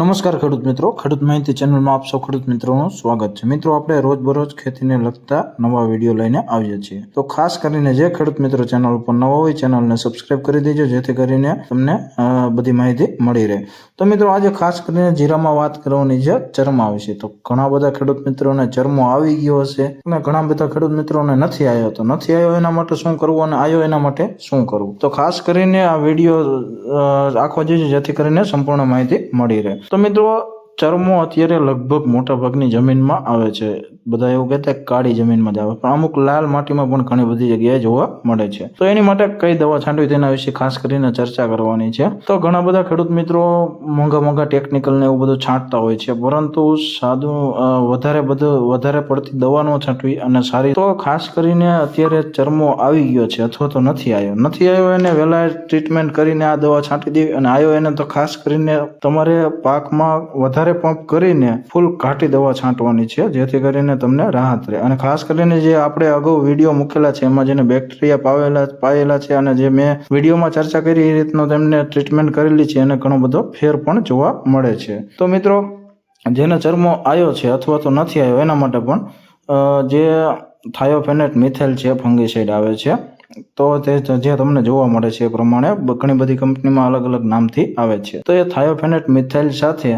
નમસ્કાર ખેડૂત મિત્રો. ખેડૂત માહિતી ચેનલમાં આપ સૌ ખેડૂત મિત્રોનું સ્વાગત છે. મિત્રો, આપણે રોજબરોજ ખેતીને લગતા નવા વીડિયો લઈને આવીએ છીએ. તો ખાસ કરીને જે ખેડૂત મિત્રો ચેનલ ઉપર નવા હોય, ચેનલને સબસ્ક્રાઇબ કરી દેજો, જેથી કરીને તમને બધી માહિતી મળી રહે. તો મિત્રો, આજે ખાસ કરીને જીરામાં વાત કરવાની છે, ચરમા વિશે. તો ઘણા બધા ખેડૂત મિત્રોને ચરમો આવી ગયો હશે. અને ઘણા બધા ખેડૂત મિત્રોને નથી આવ્યો. તો નથી આવ્યો એના માટે શું કરવું અને આવ્યો એના માટે શું કરવું? તો ખાસ કરીને આ વીડિયો આખો જોઈએ જેથી કરીને સંપૂર્ણ માહિતી મળી રહે. તો મિત્રો ચરમો અત્યારે લગભગ મોટા ભાગની જમીનમાં આવે છે. બધા એવું કહેતા કાળી જમીનમાં જ આવે. પણ અમુક લાલ માટીમાં પણ ઘણી બધી જગ્યાએ જોવા મળે છે. તો એની માટે કઈ દવા છાંટવી તેના વિશે ખાસ કરીને ચર્ચા કરવાની છે. તો ઘણા બધા ખેડૂત મિત્રો મોંઘા મોંઘા ટેકનિકલ ને એવું બધું છાંટતા હોય છે. પરંતુ સાદું વધારે બધું, વધારે પડતી દવા ન છાંટવી અને સારી તો ખાસ કરીને અત્યારે ચરમો આવી ગયો છે અથવા તો નથી આવ્યો. નથી આવ્યો એને વહેલા ટ્રીટમેન્ટ કરીને આ દવા છાંટી દેવી અને આવ્યો એને તો ખાસ કરીને તમારે પાકમાં વધારે પંપ કરીને ફૂલ ઘાટી દવા છાંટવાની છે. જેથી કરીને તમને રાહત રહે. અને ખાસ કરીને જે આપણે અગાઉ વીડિયો મૂકેલા છે, એમાં જેને બેક્ટેરિયા પાવેલા પાયેલા છે અને જે મેં વિડીયોમાં ચર્ચા કરી, એ રીતનો તેમને ટ્રીટમેન્ટ કરેલી છે અને ઘણો બધો ફેર પણ જોવા મળે છે. તો મિત્રો, જેને ચરમો આવ્યો છે અથવા તો નથી આવ્યો એના માટે પણ જે થાયોફેનેટ મિથેલ છે ફંગીસાઇડ આવે છે, તો તે જે તમને જોવા મળે છે એ પ્રમાણે ઘણી બધી કંપનીમાં અલગ અલગ નામથી આવે છે. તો એ થાયોફેનેટ મિથાઇલ સાથે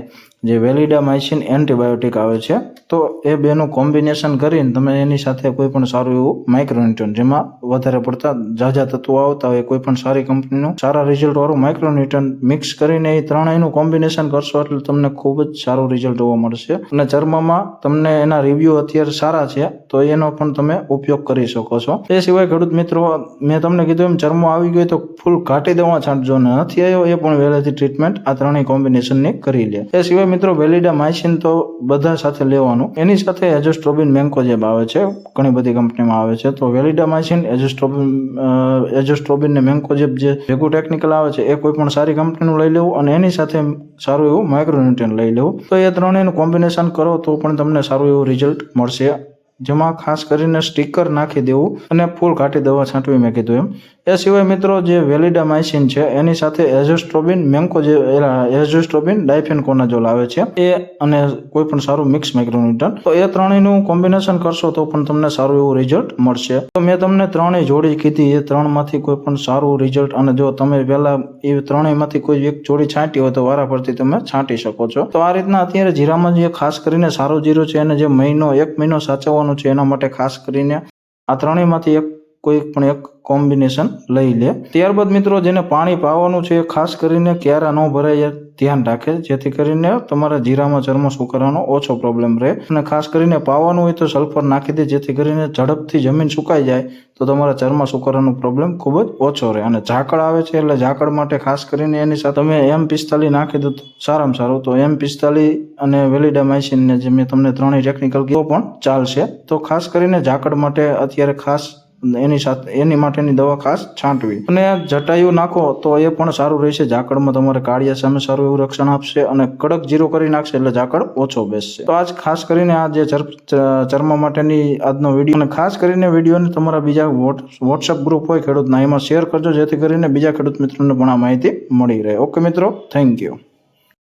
જે વેલિડામાઇસિન એન્ટીબાયોટિક આવે છે, તો એ બેનું કોમ્બિનેશન કરીને તમે એની સાથે કોઈ પણ સારું એવું માઇક્રોન્યુટ્રન, જેમાં વધારે પડતા ઝાઝા તત્વો આવતા હોય, કોઈ પણ સારી કંપનીનું સારા રિઝલ્ટ વાળું માઇક્રોન્યુટ્રન મિક્સ કરીને એ ત્રણેયનું કોમ્બિનેશન કરશો એટલે તમને ખૂબ જ સારું રિઝલ્ટ જોવા મળશે. અને ચર્મમાં તમને એના રિવ્યૂ અત્યારે સારા છે, તો એનો પણ તમે ઉપયોગ કરી શકો છો. એ સિવાય ખેડૂત મિત્રો, મેં તમને કીધું એમ ચર્મો આવી ગયો તો ફૂલ ઘાટી દવા છાંટજો ને. નથી આવ્યો, એ પણ વહેલેથી ટ્રીટમેન્ટ આ ત્રણેય કોમ્બિનેશનની કરી લે. એ સિવાય મિત્રો, વેલિડા માઇસિન તો બધા સાથે લેવાનું. એની સાથે એજોસ્ટ્રોબિન મેન્કોજેબ આવે છે, ઘણી બધી કંપનીમાં આવે છે. તો વેલિડા માઇસિન એજોસ્ટ્રોબિન એજોસ્ટ્રોબિન ને મેન્કોજેબ જે ભેગું ટેકનિકલ આવે છે, એ કોઈ પણ સારી કંપનીનું લઈ લેવું અને એની સાથે સારું એવું માઇક્રોન્યુટ્રન લઈ લેવું. તો એ ત્રણેયનું કોમ્બિનેશન કરો તો પણ તમને સારું એવું રિઝલ્ટ મળશે. જેમાં ખાસ કરીને સ્ટીકર નાખી દેવું અને ફૂલ ઘાટી દવા છાંટવી મેં કીધું એમ. એ સિવાય મિત્રો જે વેલિડામાઇસિન છે, એની સાથે એઝોસ્ટ્રોબિન મેન્કો જે એઝોસ્ટ્રોબિન, ડાયફેનકોનાઝોલ આવે છે. એ અને કોઈ પણ સારું મિક્સ માઇક્રોન્યુટન તો એ ત્રણેયનું કોમ્બિનેશન કરશો તો પણ તમને સારું એવું રિઝલ્ટ મળશે. તો મેં તમને ત્રણેય જોડી કીધી. એ ત્રણમાંથી કોઈ પણ સારું રિઝલ્ટ અને જો તમે પહેલા એ ત્રણેયમાંથી કોઈ એક જોડી છાંટી હોય તો વારા પરથી તમે છાંટી શકો છો. તો આ રીતના અત્યારે જીરામાં જે ખાસ કરીને સારું જીરું છે અને જે મહિનો, એક મહિનો સાચવવાનું છે, એના માટે ખાસ કરીને આ ત્રણેયમાંથી એક કોઈ પણ એક કોમ્બિનેશન લઈ લે. ત્યારબાદ મિત્રો જેને પાણી પાવાનું છે એ ખાસ કરીને ક્યારા ન ભરાય ધ્યાન રાખે. જેથી કરીને તમારા જીરામાં ચર્મ સુકારવાનો ઓછો પ્રોબ્લેમ રહે. અને ખાસ કરીને પાવાનું હોય તો સલ્ફર નાખી દે. જેથી કરીને ઝડપથી જમીન સુકાઈ જાય તો તમારા ચર્મ સુકારવાનો પ્રોબ્લેમ ખૂબ જ ઓછો રહે. અને ઝાકળ આવે છે એટલે ઝાકળ માટે ખાસ કરીને એની સાથે તમે એમ પિસ્તાલી નાખી દો સારામાં સારું. તો એમ પિસ્તાલી અને વેલિડામાઇસિન ને જે મેં તમને ત્રણેય ટેકનિકલ કીધો પણ ચાલશે. તો ખાસ કરીને ઝાકળ માટે અત્યારે ખાસ એની સાથે એની માટેની દવા ખાસ છાંટવી. અને જટાયુ નાખો તો એ પણ સારું રહેશે. ઝાકળમાં તમારે કાળિયા સામે સારું એવું રક્ષણ આપશે અને કડક જીરો કરી નાખશે એટલે ઝાકળ ઓછો બેસશે. તો આજ ખાસ કરીને આ જે ચર્મ માટેની આજનો વીડિયો અને ખાસ કરીને વિડીયોને તમારા બીજા વોટ્સઅપ ગ્રુપ હોય ખેડૂતના, એમાં શેર કરજો જેથી કરીને બીજા ખેડૂત મિત્રોને પણ આ માહિતી મળી રહે. ઓકે મિત્રો, થેન્ક યુ.